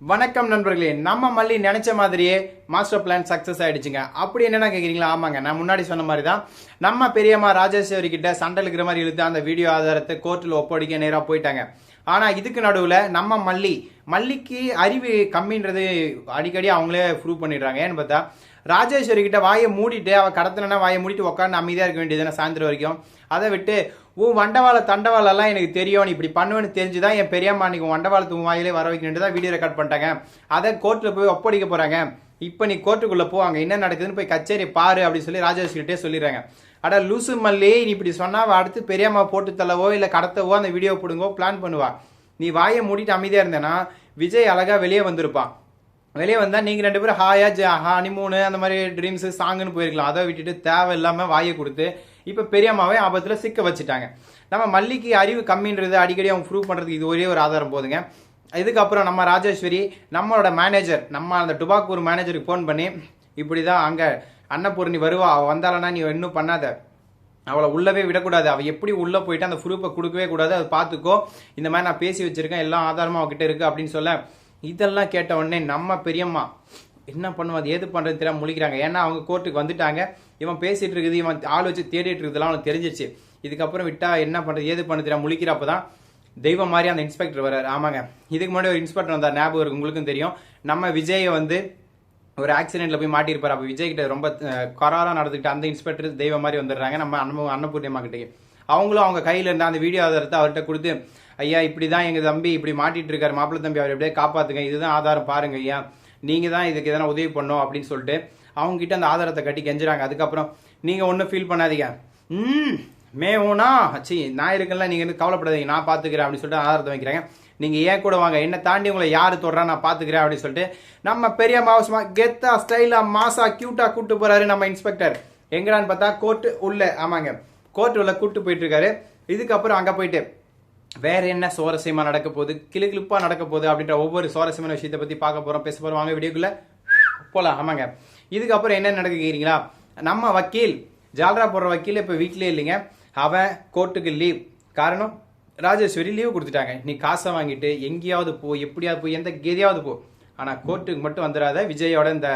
வணக்கம் நண்பர்களே நம்ம மல்லி நினைச்ச மாதிரியே மாஸ்டர் பிளான் சக்ஸஸ் ஆயிடுச்சுங்க. அப்படி என்னென்ன கேட்குறீங்களா ஆமாங்க நான் முன்னாடி சொன்ன மாதிரி தான் நம்ம பெரியம்மா ராஜேஸ்வரி கிட்ட சண்டை இருக்கிற மாதிரி இழுத்து அந்த வீடியோ ஆதாரத்தை கோர்ட்டில் ஒப்படைக்க நேராக போயிட்டாங்க. ஆனால் இதுக்கு நடுவில் நம்ம மல்லி மல்லிக்கு அறிவு கம்மின்றது அடிக்கடி அவங்களே ப்ரூவ் பண்ணிடுறாங்க. ஏன்னு பார்த்தா ராஜேஸ்வரி கிட்ட வாயை மூடிட்டு அவ கடத்தினா வாயை மூடிட்டு உட்காந்து அமைதியா இருக்க வேண்டியதுதானே சாயந்தரம் வரைக்கும். அதை விட்டு உன் வண்டவாள தண்டவாளம் எல்லாம் எனக்கு தெரியும் நீ இப்படி பண்ணுவேன்னு தெரிஞ்சுதான் என் பெரியம்மா அன்னைக்கு வண்டவாளத்து உன் வாயிலே வர வைக்கணுட்டு தான் வீடியோ ரெக்கார்ட் பண்ணிட்டாங்க. அதை கோர்ட்டில் போய் ஒப்படைக்க போறாங்க. இப்போ நீ கோர்ட்டுக்குள்ள போ அங்க என்ன நடக்குதுன்னு போய் கச்சேரி பாரு அப்படின்னு சொல்லி ராஜேஸ்வரி கிட்டே சொல்லிடுறாங்க. அட லூசு மல்லி நீ இப்படி சொன்னா அடுத்து பெரியம்மா போட்டு தள்ளவோ இல்லை கடத்தவோ அந்த வீடியோ போடுங்கோ பிளான் பண்ணுவா. நீ வாயை மூடிட்டு அமைதியா இருந்தேன்னா விஜய் அழகா வெளியே வந்திருப்பான். வெளியே வந்தால் நீங்கள் ரெண்டு பேரும் ஹாயா ஜ ஹனிமூனு அந்த மாதிரி ட்ரீம்ஸு சாங்குன்னு போயிருக்கலாம். அதை விட்டுட்டு இல்லாமல் வாயை கொடுத்து இப்போ பெரியம்மாவே ஆபத்தில் சிக்க வச்சுட்டாங்க. நம்ம மல்லிக்கு அறிவு கம்மின்றது அடிக்கடி அவங்க ப்ரூவ் பண்ணுறதுக்கு இது ஒரே ஒரு ஆதாரம் போதுங்க. இதுக்கப்புறம் நம்ம ராஜேஸ்வரி நம்மளோட மேனேஜர் நம்ம அந்த டுபாக்கூர் மேனேஜருக்கு ஃபோன் பண்ணி இப்படி தான் அங்கே அன்னபூர்ணி வருவா அவள் வந்தாலன்னா நீ இன்னும் பண்ணாத. அவளை உள்ளவே விடக்கூடாது. அவள் எப்படி உள்ளே போயிட்டு அந்த ப்ரூஃபை கொடுக்கவே கூடாது அதை பார்த்துக்கோ. இந்த மாதிரி நான் பேசி வச்சுருக்கேன். எல்லா ஆதாரமும் அவகிட்ட இருக்கு அப்படின்னு சொல்ல இதெல்லாம் கேட்ட உடனே நம்ம பெரியம்மா என்ன பண்ணுவோம் அது ஏது பண்ணுறது தெரியாமல் முழிக்கிறாங்க. ஏன்னா அவங்க கோர்ட்டுக்கு வந்துட்டாங்க. இவன் பேசிட்டு இருக்குது இவன் ஆள் வச்சு தேடிட்டு இருக்குதுலாம் அவனுக்கு தெரிஞ்சிச்சு இதுக்கப்புறம் விட்டா என்ன பண்ணுறது ஏது பண்ண தெரியாமல் முழிக்கிறப்ப தான் தெய்வம் மாதிரி அந்த இன்ஸ்பெக்டர் வர்றாரு. ஆமாங்க. இதுக்கு முன்னாடி ஒரு இன்ஸ்பெக்டர் வந்தார் ஞாபகம் இருக்கு உங்களுக்கும் தெரியும். நம்ம விஜயை வந்து ஒரு ஆக்சிடென்ட்ல போய் மாட்டியிருப்பார். அப்போ விஜய் கிட்ட ரொம்ப கராராக நடந்துக்கிட்டு அந்த இன்ஸ்பெக்டர் தெய்வம் மாதிரி வந்துடுறாங்க. நம்ம அன்ன அன்னபூர்ணியம்மா கிட்டே அவங்களும் அவங்க கையில் இருந்த அந்த வீடியோ ஆதாரத்தை அவர்கிட்ட கொடுத்து ஐயா இப்படி தான் எங்கள் தம்பி இப்படி மாட்டிட்டு இருக்காரு. மாப்பிள்ளை தம்பி அவர் எப்படியே காப்பாற்றுங்க இதுதான் ஆதாரம் பாருங்க ஐயா. நீங்கள் தான் இதுக்கு எதனா உதவி பண்ணோம் அப்படின்னு சொல்லிட்டு அவங்ககிட்ட அந்த ஆதாரத்தை கட்டி கெஞ்சுறாங்க. அதுக்கப்புறம் நீங்கள் ஒன்றும் ஃபீல் பண்ணாதீங்க. ம் மேவோனா சி நான் இருக்கல நீங்கள் வந்து கவலைப்படாதீங்க. நான் பார்த்துக்கிறேன் அப்படின்னு சொல்லிட்டு ஆதாரத்தை வைக்கிறாங்க நீங்கள் ஏன் கூட வாங்க? என்ன தாண்டி உங்களை யார் தொடுறா? நான் பார்த்துக்கிறேன் அப்படின்னு சொல்லிட்டு நம்ம பெரிய மாவசமா கெத்தா ஸ்டைலாக மாசா க்யூட்டாக கூட்டு போகிறாரு நம்ம இன்ஸ்பெக்டர். எங்கடான்னு பார்த்தா கோர்ட்டு உள்ள ஆமாங்க. கோர்ட் உள்ள கூப்பிட்டு போயிட்டு இருக்காரு இதுக்கப்புறம் அங்கே போயிட்டு வேற என்ன சுவாரஸ்யமா நடக்க போகுது? கிளுகிளுப்பா நடக்க போகுது அப்படின்ற ஒவ்வொரு சுவாரஸ்யமான விஷயத்தை பத்தி பார்க்க போறோம் பேச போறோம். வாங்க வீடியோக்குள்ள போலாம். ஆமாங்க. இதுக்கப்புறம் என்ன நடக்குறீங்களா நம்ம வக்கீல் ஜால்ரா போடுற வக்கீல் இப்போ வீட்லயே இல்லைங்க. அவன் கோர்ட்டுக்கு லீவ் காரணம் ராஜேஸ்வரி லீவ் கொடுத்துட்டாங்க. நீ காசை வாங்கிட்டு எங்கேயாவது போ எப்படியாவது போ எந்த கெதியாவது போ. ஆனால் கோர்ட்டுக்கு மட்டும் வந்துடாத விஜயோட இந்த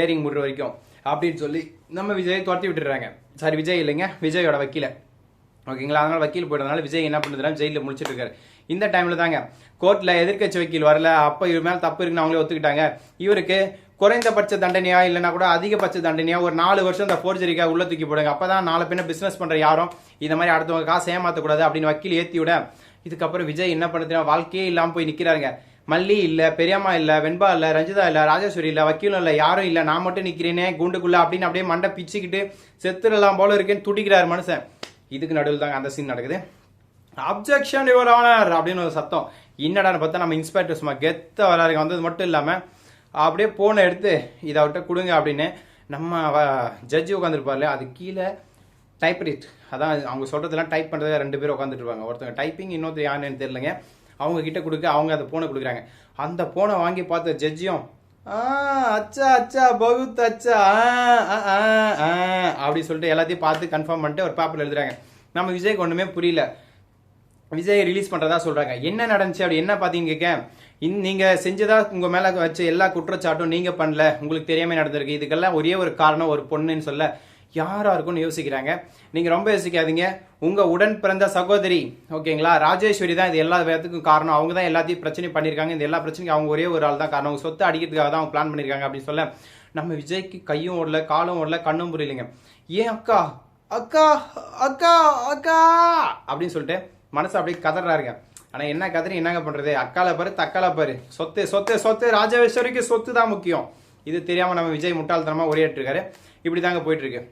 ஏரிங் முடிற வரைக்கும் அப்படின்னு சொல்லி நம்ம விஜயை துரத்தி விட்டுறாங்க சாரி விஜய் இல்லைங்க. விஜயோட வக்கீல. ஓகேங்களா அதனால வக்கீல் போயிட்டதுனால விஜய் என்ன பண்ணுறதுனா ஜெயிலில் முடிச்சுட்டு இருக்காரு இந்த டைம்ல தாங்க கோர்ட்ல எதிர்க்கட்சி வக்கீல் வரல அப்போ இவர் மேலே தப்பு இருக்குன்னு அவங்களே ஒத்துக்கிட்டாங்க. இவருக்கு குறைந்தபட்ச தண்டனையா இல்லைன்னா கூட அதிகபட்ச தண்டனையா ஒரு நாலு வருஷம் இந்த ஃபோர்ஜரிக்கா உள்ள தூக்கி போடுங்க. அப்பதான் நாலு பின்ன பிசினஸ் பண்ற யாரும் இந்த மாதிரி அடுத்தவங்க காசு ஏமாத்தக்கூடாது அப்படின்னு வக்கீல் ஏத்தி விட இதுக்கப்புறம் விஜய் என்ன பண்ணுறதுனா வாழ்க்கையே இல்லாமல் போய் நிற்கிறாருங்க மல்லி இல்லை பெரியம்மா இல்லை வெண்பா இல்லை ரஞ்சிதா இல்லை ராஜேஸ்வரி இல்லை வக்கீலும் இல்லை யாரும் இல்லை. நான் மட்டும் நிற்கிறேனே குண்டுக்குள்ளே அப்படின்னு அப்படியே மண்டை பிச்சுக்கிட்டு செத்துடலாம் போல இருக்கேன்னு துடிக்கிறார் மனுஷன். இதுக்கு நடுவில் தாங்க அந்த சீன் நடக்குது. அப்ஜெக்ஷன் யுவர் ஆனர் அப்படின்னு ஒரு சத்தம். என்னடான்னு பார்த்தா நம்ம இன்ஸ்பெக்டர் சும்மா கெத்த வராருங்க. வந்தது மட்டும் இல்லாமல் அப்படியே போனை எடுத்து இதை அவர்கிட்ட கொடுங்க அப்படின்னு நம்ம ஜட்ஜி உட்காந்துருப்பார்ல அது கீழே டைப் அதான் அவங்க சொல்கிறதுலாம் டைப் பண்றதுக்கு ரெண்டு பேரும் உட்காந்துட்டு இருப்பாங்க. ஒருத்தங்க டைப்பிங் இன்னொருத்தர் யாருன்னு தெரியலங்க. அவங்க கிட்ட கொடுக்க அவங்க அந்த போனை கொடுக்குறாங்க. அந்த போனை வாங்கி பார்த்த ஜட்ஜியும் ஆ அச்சா அச்சா பகுத் அச்சா ஆ, ஆ, ஆ, ஆ, அப்படி சொல்லிட்டு எல்லாத்தையும் பார்த்து கன்ஃபார்ம் பண்ணிட்டு ஒரு பேப்பர் எழுதுறாங்க. நம்ம விஜய்க்கு ஒன்றுமே புரியல. விஜய் ரிலீஸ் பண்ணுறதா சொல்கிறாங்க என்ன நடந்துச்சு? அப்படி என்ன பார்த்தீங்க கேட்க இன் நீங்கள் செஞ்சதா உங்கள் மேலே வச்ச எல்லா குற்றச்சாட்டும் நீங்கள் பண்ணல. உங்களுக்கு தெரியாமல் நடந்திருக்கு. இதுக்கெல்லாம் ஒரே ஒரு காரணம் ஒரு பொண்ணுன்னு சொல்ல. யாராக இருக்கும்னு யோசிக்கிறாங்க. நீங்கள் ரொம்ப யோசிக்காதீங்க. உங்கள் உடன் பிறந்த சகோதரி ஓகேங்களா? ராஜேஸ்வரி தான் இது எல்லா விதத்துக்கும் காரணம். அவங்க தான் எல்லாத்தையும் பிரச்சனை பண்ணியிருக்காங்க. இந்த எல்லா பிரச்சனைக்கும் அவங்க ஒரே ஒரு ஆள் தான் காரணம். அவங்க சொத்தை அடிக்கிறதுக்காக தான் அவங்க பிளான் பண்ணியிருக்காங்க அப்படின்னு சொல்ல நம்ம விஜய்க்கு கையும் ஓடல காலும் ஓடல கண்ணும் புரியலைங்க. ஏன் அக்கா? அக்கா? அக்கா? அக்கா? அப்படின்னு சொல்லிட்டு மனசு அப்படியே கதறாருங்க. ஆனால் என்ன கதறி? என்னங்க பண்ணுறது அக்கால பாரு தக்கால பாரு. சொத்து சொத்து சொத்து. ராஜேஸ்வரிக்கு சொத்து தான் முக்கியம். இது தெரியாமல் நம்ம விஜய் முட்டாள்தனமாக உரையாட்டு இப்படி தாங்க போயிட்டுருக்கு.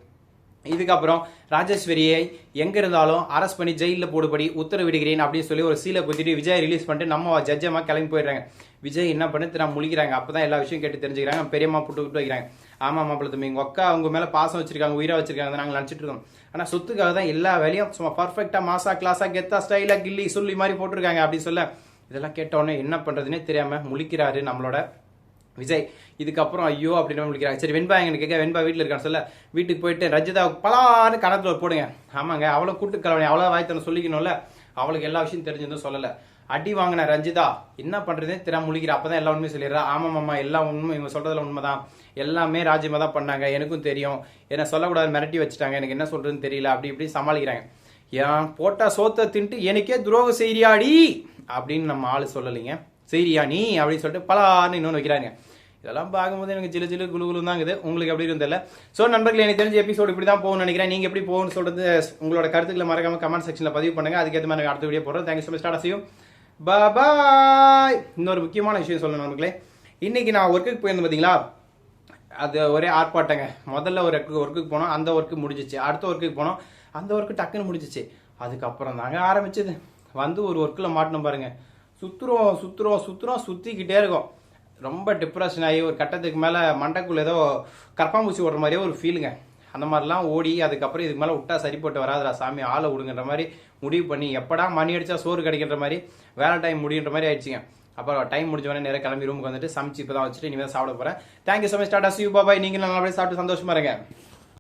இதுக்கப்புறம் ராஜேஸ்வரியை எங்க இருந்தாலும் அரெஸ்ட் பண்ணி ஜெயிலில் போடுபடி உத்தரவிடுகிறேன் அப்படின்னு சொல்லி ஒரு சீலை குத்திட்டு விஜய் ரிலீஸ் பண்ணிட்டு நம்ம ஜட்ஜமாக கிளம்பி போயிடுறாங்க. விஜய் என்ன பண்ணி நான் முழிக்கிறாங்க. அப்போ தான் எல்லா விஷயம் கேட்டு தெரிஞ்சுக்கிறாங்க. பெரியம்மா புட்டு விட்டு வைக்கிறாங்க. ஆமாம் மாப்பிள்ள தம்பி உங்கள் அக்கா அவங்க மேலே பாசம் வச்சிருக்காங்க உயிராக வச்சிருக்காங்க நாங்கள் நினச்சிட்டு இருக்கோம். ஆனால் சொத்துக்காக தான் எல்லா வேலையும் சும்மா பர்ஃபெக்டாக மாசா கிளாஸாக கெத்தா ஸ்டைலாக கில்லி சொல்லி மாதிரி போட்டிருக்காங்க அப்படின்னு சொல்ல. இதெல்லாம் கேட்ட என்ன பண்ணுறதுனே தெரியாமல் முழிக்கிறாரு நம்மளோட விஜய் இதுக்கப்புறம் ஐயோ அப்படின்னு முடிக்கிறாங்க. சரி வெண்பா எங்கன்னு கேட்க வெண்பா வீட்டில் இருக்கான்னு சொல்ல வீட்டுக்கு போயிட்டு ரஜிதா பலான்னு கணத்துல போடுங்க. ஆமாங்க அவளை கூட்டு கலவணி அவ்வளோ வாய்த்தனை சொல்லிக்கணும்ல. அவளுக்கு எல்லா விஷயம் தெரிஞ்சதும் சொல்லலை. அடி வாங்கின ரஞ்சிதா என்ன பண்றதுன்னு திறம் முழிக்கிற. அப்பதான் எல்லா உண்மையும் சொல்லிடுறா. ஆமா மாமா எல்லா உண்மை இவங்க சொல்றதுல உண்மைதான். எல்லாமே ராஜ்யமா தான் பண்ணாங்க எனக்கும் தெரியும். என்ன சொல்லக்கூடாது மிரட்டி வச்சுட்டாங்க எனக்கு என்ன சொல்றதுன்னு தெரியல அப்படி இப்படி சமாளிக்கிறாங்க. ஏன் போட்டா சோத்தை தின்ட்டு எனக்கே துரோகம் செய்றியாடி? அப்படின்னு நம்ம ஆள் சொல்லலைங்க. சரியா நீ? அப்படின்னு சொல்லிட்டு பலான்னு இன்னொன்று வைக்கிறாங்க. இதெல்லாம் பார்க்கும்போது எனக்கு ஜிலு ஜிலு குழு குழு தான் இருக்குது. உங்களுக்கு எப்படி இருந்ததில்ல ஸோ நண்பர்கள் எனக்கு தெரிஞ்ச எபிசோடு இப்படி தான் போகணும்னு நினைக்கிறேன். நீங்கள் எப்படி போகணும்னு சொல்கிறது உங்களோட கருத்துக்களை மறக்காம கமெண்ட் செக்ஷனில் பதிவு பண்ணுங்க. அதுக்கேற்ற மாதிரி அடுத்த வீடியோ போடுறோம் தேங்க்யூ ஸோ மச் ஸ்டார்ட் செய்யும் பாய் இன்னொரு முக்கியமான விஷயம் சொல்லணும் நண்பர்களே. இன்னைக்கு நான் ஒர்க்குக்கு போயிருந்தேன் பார்த்தீங்களா அது ஒரே ஆர்ப்பாட்டங்க. முதல்ல ஒரு ஒர்க்குக்கு போனோம். அந்த ஒர்க்கு முடிஞ்சிச்சு. அடுத்த ஒர்க்குக்கு போனோம். அந்த ஒர்க்கு டக்குன்னு முடிஞ்சிச்சு. அதுக்கப்புறம் தாங்க ஆரம்பிச்சது. வந்து ஒரு ஒர்க்கில் மாட்டணும் பாருங்கள் சுற்றுறோம் சுற்றுறோம் சுற்றுறோம் சுற்றிக்கிட்டே இருக்கும். ரொம்ப டிப்ரெஷன் ஆகி ஒரு கட்டத்துக்கு மேலே மண்டைக்குள்ள ஏதோ கரப்பாம்பூச்சி ஓடுற மாதிரியே ஒரு ஃபீலுங்க அந்த மாதிரிலாம் ஓடி அதுக்கப்புறம் இதுக்கு மேலே விட்டா சரிப்பட்டு வராதுரா சாமி ஆளை விடுங்கிற மாதிரி முடிவு பண்ணி எப்படா மணி அடித்தா சோறு கிடைக்கின்ற மாதிரி வேலை டைம் முடியுன்ற மாதிரி ஆயிடுச்சுங்க. அப்புறம் டைம் முடிஞ்ச உடனே நேரா கிளம்பி ரூமுக்கு வந்துட்டு சமைச்சு இப்போ தான் வச்சுட்டு இனிமேல் சாப்பிட போகிறேன் thank you so much ta-ta see you bye bye நீங்கள் நல்லபடியாக சாப்பிட்டு சந்தோஷமா இருங்க.